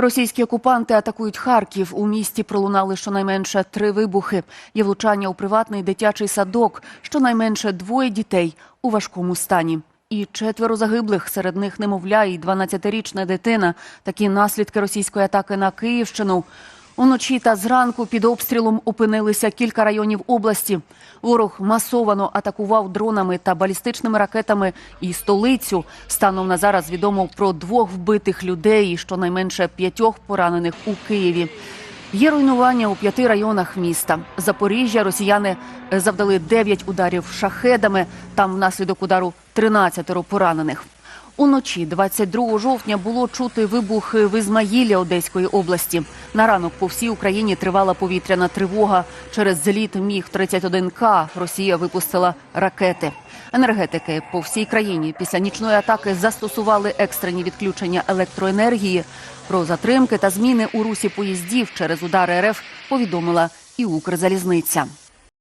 Російські окупанти атакують Харків. У місті пролунали щонайменше три вибухи. Є влучання у приватний дитячий садок. Щонайменше двоє дітей у важкому стані. І четверо загиблих, серед них немовля і 12-річна дитина. Такі наслідки російської атаки на Київщину. Уночі та зранку під обстрілом опинилися кілька районів області. Ворог масовано атакував дронами та балістичними ракетами і столицю. Станом на зараз відомо про двох вбитих людей і щонайменше п'ятьох поранених у Києві. Є руйнування у п'яти районах міста. Запоріжжя росіяни завдали дев'ять ударів шахедами. Там внаслідок удару 13 поранених. Уночі 22 жовтня було чути вибухи в Ізмаїлі Одеської області. На ранок по всій Україні тривала повітряна тривога. Через зліт міг 31 к Росія випустила ракети. Енергетики по всій країні після нічної атаки застосували екстрені відключення електроенергії. Про затримки та зміни у русі поїздів через удари РФ повідомила і Укрзалізниця.